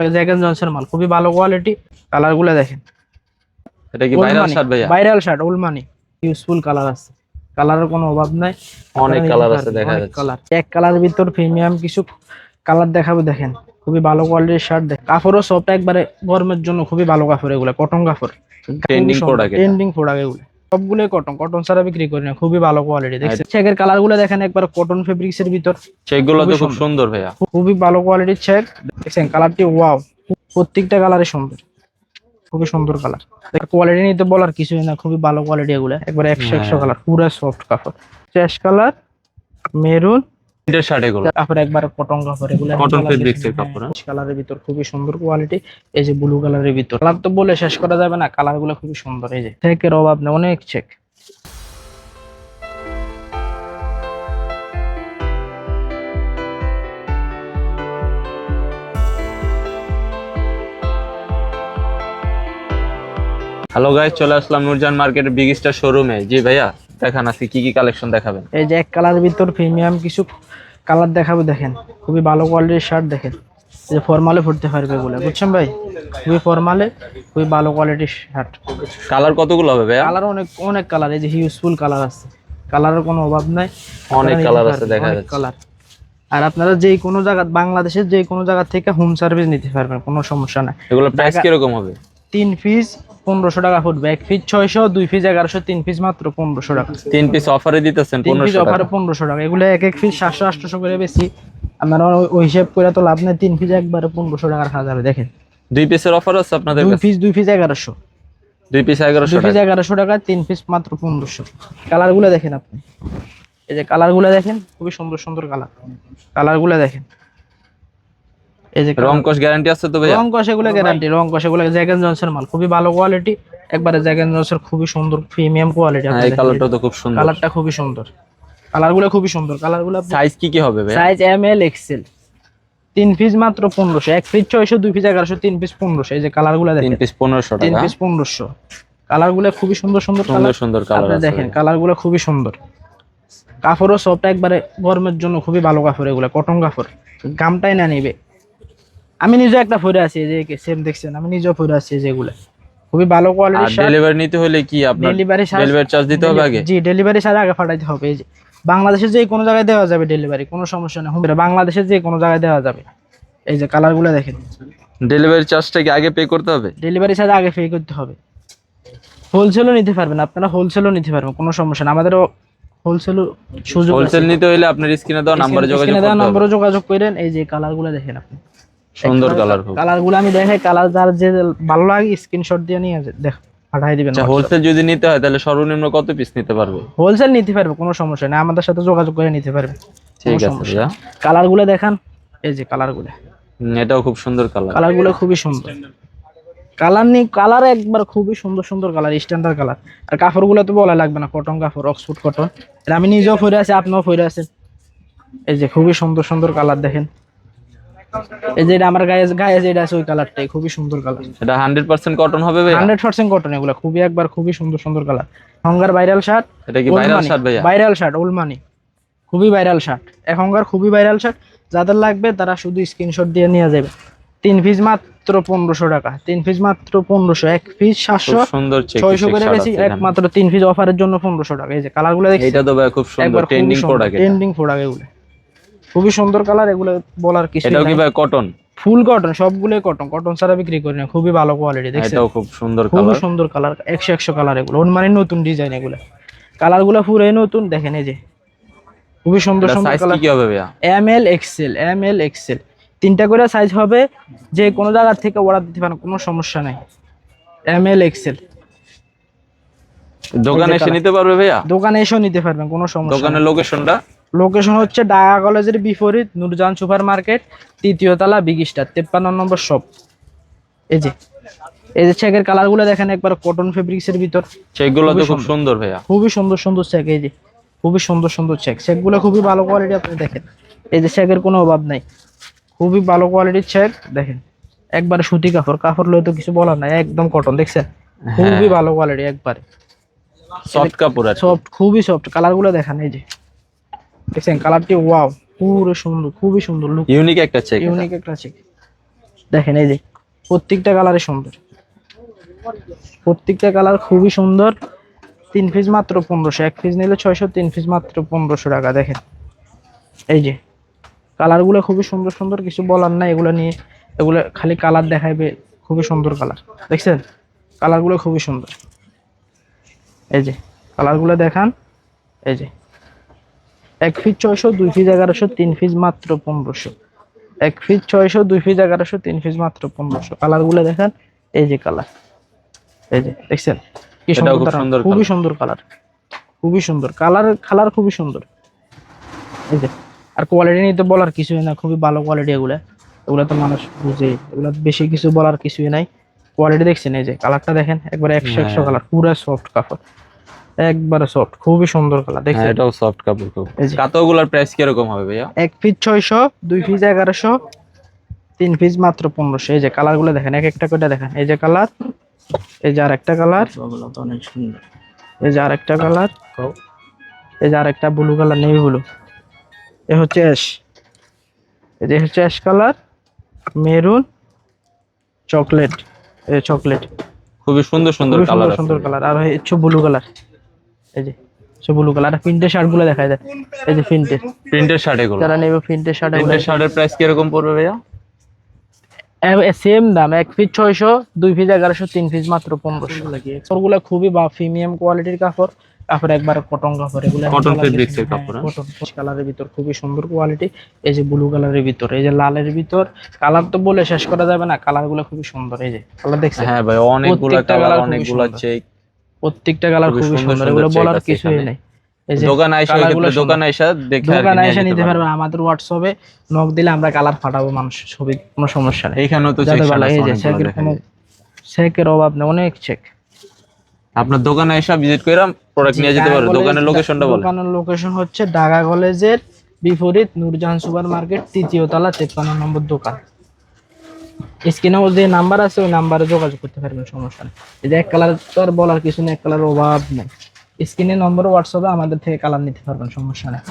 জ্যাকেন Johnson মাল খুবই ভালো কোয়ালিটি দেখেন। এটা কি ভাইরাল শার্ট ভাইয়া? ভাইরাল শার্ট ইউজফুল কালার আছে। কালারের কোনো অভাব নাই। অনেক কালার আছে দেখা যাচ্ছে। কালার এক কালারের ভিতর প্রিমিয়াম কিছু কালার দেখাবো দেখেন। খুবই ভালো কোয়ালিটির শার্ট দেখ কাপড়ও সবটা একবারে গরমের জন্য খুবই ভালো কাপড় এগুলো কটন কাপড়। Product এটা। ট্রেন্ডিং প্রোডাক্ট এগুলো। সবগুলোই কটন কটন ছাড়া বিক্রি করি না খুবই ভালো কোয়ালিটি দেখছেন? চেকের কালারগুলো দেখেন একবার কটন ফেব্রিক্স এর ভিতর। চেকগুলো তো খুব সুন্দর। ভাইয়া। খুবই ভালো কোয়ালিটির চেক দেখছেন কালারটি ওয়াও প্রত্যেকটা কালারই সুন্দর। খুবই সুন্দর কালার কোয়ালিটি নিতে বলার কিছুই না খুবই ভালো কোয়ালিটি এগুলো। একবার একশো একশো। কালার পুরো সফট কাপড়। চ্যাশ কালার মেরুন প্রিন্টের শার্ট এগুলো। তারপরে একবার কটন কাপড় এগুলো fabrics এর কাপড়, হ্যাঁ। কালারের ভিতর খুবই সুন্দর কোয়ালিটি এই যে ব্লু কালারের ভিতর। কালার তো বলে শেষ করা যাবে না কালারগুলো খুবই সুন্দর এই যে। চেকের অভাব নেই অনেক চেক হ্যালো গাইস চলে আসলাম নূরজান মার্কেটের বিগ স্টার শোরুমে জি ভাইয়া? দেখান আজকে কি কি কালেকশন দেখাবেন? এই যে এক কালার ভিতর প্রিমিয়াম কিছু কালার দেখাবো দেখেন। খুবই ভালো কোয়ালিটির শার্ট দেখেন। যে ফর্মালে পড়তে পারবে এগুলো। বুঝছেন ভাই? খুবই ফর্মালে খুবই ভালো কোয়ালিটির শার্ট কালার কতগুলো হবে ভাইয়া? কালার অনেক অনেক কালার এই যে হিউজফুল কালার আছে। কালারের কোনো অভাব নাই। অনেক কালার আছে দেখা যাচ্ছে। কালার আর আপনারা যে কোনো জায়গা বাংলাদেশের যে কোনো জায়গা থেকে হোম সার্ভিস নিতে পারবেন কোনো সমস্যা নাই। এগুলো প্রাইস কীরকম হবে? তিন পিস পনেরোশো টাকা ফুটবে। এক পিস ছয়শো দুই পিস এগারোশো তিন পিস মাত্র পনেরোশো টাকা। তিন পিস অফারে দিতেছেন তিন পিস অফারে পনেরোশো টাকা। এগুলো এক এক পিস সাতশো আটশো করে বেশি। আপনারা ওই- হিসেব করে তো লাভ নেই তিন পিস একবারে পনেরোশো টাকার হাজারে দেখেন। দুই পিসের অফার আছে আপনাদের দুই পিস দুই পিস এগারোশো। দুই পিস এগারোশো দুই পিস এগারোশো টাকা তিন পিস মাত্র পনেরোশো। কালারগুলো দেখেন আপনি। এই যে কালারগুলো দেখেন খুবই সুন্দর সুন্দর কালার কালারগুলো দেখেন। এই যে রং কস গ্যারান্টি আছে তো ভাইয়া? রং কষে গুলো গ্যারান্টি রং জনসন মাল খুবই ভালো কোয়ালিটি একবারে জনসন খুবই সুন্দর প্রিমিয়াম কোয়ালিটি এই কালারটা তো খুব সুন্দর। কালারটা খুবই সুন্দর। কালারগুলো খুবই সুন্দর। কালারগুলো সাইজ কি কি হবে ভাইয়া? সাইজ এম এল এক্সেল তিন পিস মাত্র পনেরোশো। এক পিস ছয়শো দুই পিস এগারোশো তিন পিস পনেরোশো। এই যে কালারগুলো তিন দেখেন পিস পনেরোশো তিন পিস পনেরোশো। কালারগুলো খুবই সুন্দর সুন্দর সুন্দর সুন্দর কালার দেখেন কালারগুলো খুবই সুন্দর। কাপড়ও সবটা একবারে গরমের জন্য খুবই ভালো কাপড় এগুলো কটন কাপড়। গামটাই না নিবে। আমি নিজে একটা ফরে আছি এই যে সেম দেখছেন আমি নিজেও ফরে আছি যেগুলো খুবই ভালো কোয়ালিটির শার্ট ডেলিভারি নিতে হলে কি আপনার ডেলিভারি ডেলিভারি চার্জ দিতে হবে আগে? জি ডেলিভারি সাথে আগে পাঠাইতে হবে এই যে। বাংলাদেশের যে কোনো জায়গায় দেওয়া যাবে ডেলিভারি কোনো সমস্যা নেই। হুম, বাংলাদেশের যে কোনো জায়গায় দেওয়া যাবে। এই যে কালারগুলো দেখেন। ডেলিভারি চার্জটা কি আগে পে করতে হবে? ডেলিভারি সাথে আগে পে করতে হবে। হোলসেলও নিতে পারবেন আপনারা হোলসেলও নিতে পারবেন কোনো সমস্যা না আমাদেরও হোলসেল সুযোগ হোলসেল নিতে হলে আপনার স্ক্রিনে দেওয়া নাম্বারে যোগাযোগ করতে হবে। নম্বরে যোগাযোগ করেন এই যে কালারগুলো দেখেন আপনি। সুন্দর কালার খুব। কালারগুলো আমি দেখাই কালার যার যে ভালো লাগে স্ক্রিনশট দিয়ে নিয়ে দেখ পাঠাই দিবেন আচ্ছা হোলসেল যদি নিতে হয় তাহলে সর্বনিম্ন কত পিস নিতে পারবে? হোলসেল নিতে পারবে কোনো সমস্যা নেই। আমাদের সাথে যোগাযোগ করে নিতে পারবে ঠিক আছে ভাইয়া। কালারগুলো দেখান এই যে কালারগুলো। এটাও খুব সুন্দর কালার কালারগুলো খুবই সুন্দর। কালার নেই কালার একবার খুবই সুন্দর সুন্দর কালার স্ট্যান্ডার্ড কালার আর কাপড়গুলো তো বলা লাগবে না কটন কাপড় অক্সফোর্ড কটন এটা আমি নিজেও ফিরে আছি আপনিও ফিরে আছেন। এই যে খুবই সুন্দর সুন্দর কালার দেখেন। এই যে এটা আমার গায়ে গায়ে যেটা আছে ওই কালারটাই খুবই সুন্দর কালার এটা হান্ড্রেড পার্সেন্ট কটন হবে হান্ড্রেড পার্সেন্ট কটন এগুলো খুবই একবার খুবই সুন্দর সুন্দর কালার হঙ্গার ভাইরাল শার্ট এটা কি ভাইরাল শার্ট ভাইয়া? ভাইরাল শার্ট ওলমানি খুবই ভাইরাল শার্ট এখনকার খুবই ভাইরাল শার্ট যাদের লাগবে তারা শুধু স্ক্রিনশট দিয়ে নিয়ে যাবে। তিন পিস মাত্র পনেরোশো টাকা তিন পিস মাত্র পনেরোশো এক পিস সাতশো সুন্দর ছয়শো করে বেশি একমাত্র তিন পিস অফারের জন্য পনেরোশো টাকা। এই যে কালারগুলো দেখছি এটা তো খুব সুন্দর ট্রেন্ডিং প্রোডাক্ট ট্রেন্ডিং প্রোডাক্ট এগুলো। খুবই সুন্দর কালার এগুলো বলার কিছু এটাও কি ভাই কটন ফুল কটন সবগুলোই কটন কটন ছাড়া বিক্রি করি না খুবই ভালো কোয়ালিটি দেখছেন? এটাও খুব সুন্দর কালার সুন্দর কালার একশো একশো কালার এগুলো। মানে নতুন ডিজাইন এগুলো। কালারগুলো পুরোই নতুন দেখেন এই যে। খুবই সুন্দর সুন্দর কালার কি হবে ভাইয়া? M L XL M L XL তিনটা করে সাইজ হবে যে কোনো জায়গা থেকে অর্ডার দিতে পারেন কোনো সমস্যা নাই। এম এল এক্সেল দোকানে এসে নিতে পারবে ভাইয়া? দোকানে এসেও নিতে পারবেন কোনো সমস্যা দোকানের লোকেশনটা লোকেশন হচ্ছে ঢাকা কলেজের বিপরীত নুরজান সুপার মার্কেট তৃতীয় তলা বিগ স্টার তেপ্পান্ন নম্বর শপ এই যে এই যে চেকের কালারগুলো দেখেন একবার কটন ফেব্রিক্স এর ভিতর। সেগুলো তো খুব সুন্দর। ভাইয়া। খুবই সুন্দর সুন্দর চেক এই যে খুবই সুন্দর সুন্দর চেক চেকগুলো খুবই ভালো কোয়ালিটি আপনি দেখেন। এই যে চেকের কোনো অভাব নাই। খুবই ভালো কোয়ালিটির চেক দেখেন। একবারে সুতি কাপড় কাপড় লয়ে তো কিছু বলার নাই একদম কটন দেখছেন? খুবই ভালো কোয়ালিটি একবারে। সফট কাপড় সফট খুবই সফট কালারগুলো দেখেন এই যে। দেখছেন কালারটি ওয়াও পুরো সুন্দর খুবই সুন্দর লুক ইউনিক একটা চেক ইউনিক একটা চেক দেখেন এই যে প্রত্যেকটা কালারই সুন্দর। প্রত্যেকটা কালার খুবই সুন্দর। তিন পিস মাত্র পনেরোশো এক পিস নিলে ছয়শো তিন পিস মাত্র পনেরোশো টাকা দেখেন। এই যে কালারগুলো খুবই সুন্দর সুন্দর কিছু বলার নাই এগুলো নিয়ে এগুলো খালি কালার দেখাইবে খুবই সুন্দর কালার। দেখছেন? কালারগুলো খুবই সুন্দর। এই যে কালারগুলো দেখান। এই যে এক ফিট ছয়শো দুই ফিট এগারোশো তিন ফিট মাত্র পনেরোশো। এক ফিট ছয়শো দুই ফিজ এগারোশো তিন ফিট মাত্র পনেরোশো। কালারগুলো দেখেন এই যে কালার। এই যে দেখছেন? কি। সুন্দর খুবই সুন্দর কালার। খুবই সুন্দর। কালার কালার খুবই সুন্দর। এই যে আর কোয়ালিটি নিয়ে তো বলার কিছুই না খুবই ভালো কোয়ালিটি এগুলা। এগুলা তো মানুষ বুঝে এগুলো বেশি কিছু বলার কিছুই নাই। কোয়ালিটি দেখছেন এই যে কালারটা দেখেন একবারে একশো একশো হ্যাঁ। কালার পুরো সফট কাপড়। একবারে সফট খুবই সুন্দর কালার হ্যাঁ দেখছেন এটাও সফট কাপড় খুব। কাতোগুলোর প্রাইস কীরকম হবে ভাইয়া? এক পিস ছয়শো দুই পিস এগারোশো তিন পিস মাত্র পনেরোশো। এই যে কালারগুলো দেখেন এক একটা করে দেখেন। এই যে কালার এই যে আর একটা কালার অনেক সুন্দর এই যে আর একটা কালার এই যে আর একটা ব্লু কালার নেভি ব্লু এ হচ্ছে অ্যাশ এই যে হচ্ছে অ্যাশ কালার মেরুন চকলেট এই চকলেট খুবই সুন্দর সুন্দর কালার সুন্দর কালার আর হচ্ছে ব্লু কালার এই যে ব্লু কালার আর প্রিন্টের শার্টগুলো দেখা। যায় এই যে প্রিন্টের প্রিন্টের শার্ট এগুলো। যারা নেবে প্রিন্টের শার্ট প্রিন্টের শার্টের প্রাইস কীরকম পড়বে ভাইয়া? সেম দাম এক পিস ছয়শো দুই পিস এগারোশো তিন পিস মাত্র পনেরোশো। কাপড়গুলো খুবই বা প্রিমিয়াম কোয়ালিটির কাপড়। কাপড় একবারে কটন কাপড় এগুলো এর কাপড়, হ্যাঁ? কটন কালারের ভিতর খুবই সুন্দর কোয়ালিটি এই যে ব্লু কালারের ভিতর এই যে লালের ভিতর কালার তো বলে শেষ করা যাবে না কালারগুলো খুবই সুন্দর এই যে। কালার দেখছেন? হ্যাঁ ভাই অনেকগুলা কালার খুবই চেক প্রত্যেকটা কালার খুবই সুন্দর এগুলো বলার কিছুই নাই। দোকান আইসা দোকান আইসা দেখে আর দোকানে কি এসে নিয়ে নিতে যেতে আমাদের হোয়াটসঅ্যাপে নক দিলে আমরা কালার ফাটাবো মানুষ ছবি কোনো সমস্যা নেই। তো চেকের অভাব নেই অনেক চেক আপনার দোকানে এসে ভিজিট প্রোডাক্ট নিয়ে যেতে পারো দোকানের লোকেশনটা দোকানের লোকেশন হচ্ছে ঢাকা কলেজের বিপরীত নূরজাহান সুপার মার্কেট তৃতীয় তলা তেপ্পান্ন নম্বর দোকান। স্ক্রিনে যে নাম্বার আছে, ওই নাম্বারে যোগাযোগ করতে পারবেন, সমস্যা নেই। যে এক কালার তো আর বলার কিছু নেই, এক কালার অভাব নেই। স্ক্রিনে নম্বর হোয়াটসঅ্যাপে আমাদের থেকে কালার নিতে পারবেন, সমস্যা নেই।